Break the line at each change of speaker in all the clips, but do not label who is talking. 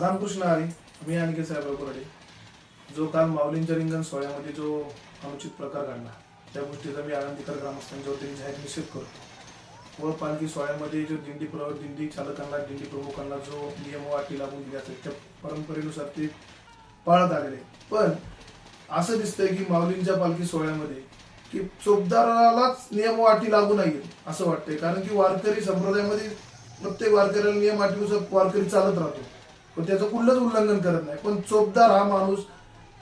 रामकृष्ण आरे मी आणखी साहेबराव कोरडे जो काल माऊलींच्या रिंगण सोहळ्यामध्ये जो अनुचित प्रकार घडला त्या गोष्टीचा मी आनंदीकर ग्रामस्थांच्या वतीने जाहीर निषेध करतो. व पालखी सोहळ्यामध्ये जो दिंडी प्र दिंडी चालकांना दिंडी प्रमुखांना जो नियम व अटी लागून दिल्या असतात त्या परंपरेनुसार ते पाळत आलेले. पण असं दिसतंय की माऊलींच्या पालखी सोहळ्यामध्ये की चोपदारालाच नियम व अटी लागू नाही असं वाटतंय. कारण की वारकरी संप्रदायामध्ये प्रत्येक वारकऱ्याला नियम अटीनुसार वारकरी चालत राहतो. पण त्याचं कुठलंच उल्लंघन करत नाही. पण चोपदार हा माणूस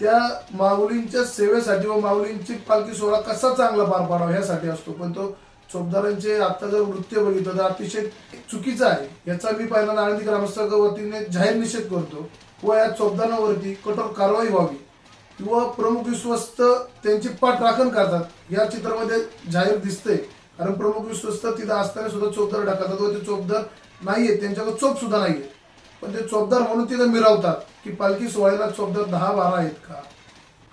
त्या माऊलींच्या सेवेसाठी व माऊलींची पालखी सोहळा कसा चांगला पार पाडावा ह्यासाठी असतो. पण तो चोपदारांचे आता जर नृत्य बघितलं तर अतिशय चुकीचं आहे. याचा मी पहिल्यांदा आनंदी ग्रामस्थ वतीने जाहीर निषेध करतो. व या चोपदारांवरती कठोर कारवाई व्हावी. किंवा प्रमुख विश्वस्त त्यांची पाठराखण करतात. या चित्रामध्ये जाहीर दिसते कारण प्रमुख विश्वस्त तिथं असताना सुद्धा चोपदार टाकतात व ते चोपदार नाहीये त्यांच्याकडे चोप सुद्धा नाहीये पण ते चोपदार म्हणून तिथं मिरवतात की पालखी सोहळ्याला चोपदार दहा बारा आहेत का?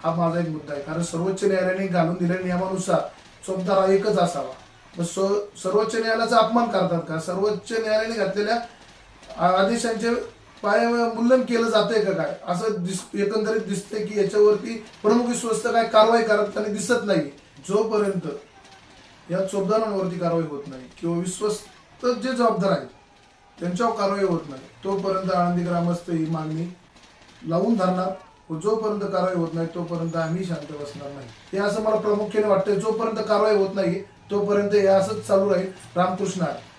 हा माझा एक मुद्दा आहे. कारण सर्वोच्च न्यायालयाने घालून दिलेल्या नियमानुसार चोपदार हा एकच असावा. मग सर्वोच्च न्यायालयाचा अपमान करतात का? सर्वोच्च न्यायालयाने घातलेल्या आदेशांचे पाय मूल्यन केलं जातंय का काय? असं दिस एकंदरीत दिसतंय की याच्यावरती प्रमुख विश्वस्त काय कारवाई करत आणि दिसत नाही. जोपर्यंत या चोपदारांवरती कारवाई होत नाही किंवा विश्वस्त जे जबाबदार आहेत त्यांच्यावर कारवाई होत नाही. तोपर्यंत आनंदी ग्रामस्थ ही मागणी लावून धरणार. व जोपर्यंत कारवाई होत नाही तोपर्यंत आम्ही शांत बसणार नाही. हे असं मला प्रामुख्याने वाटतंय. जोपर्यंत कारवाई होत नाही तोपर्यंत हे असंच चालू राहील. रामकृष्ण आहे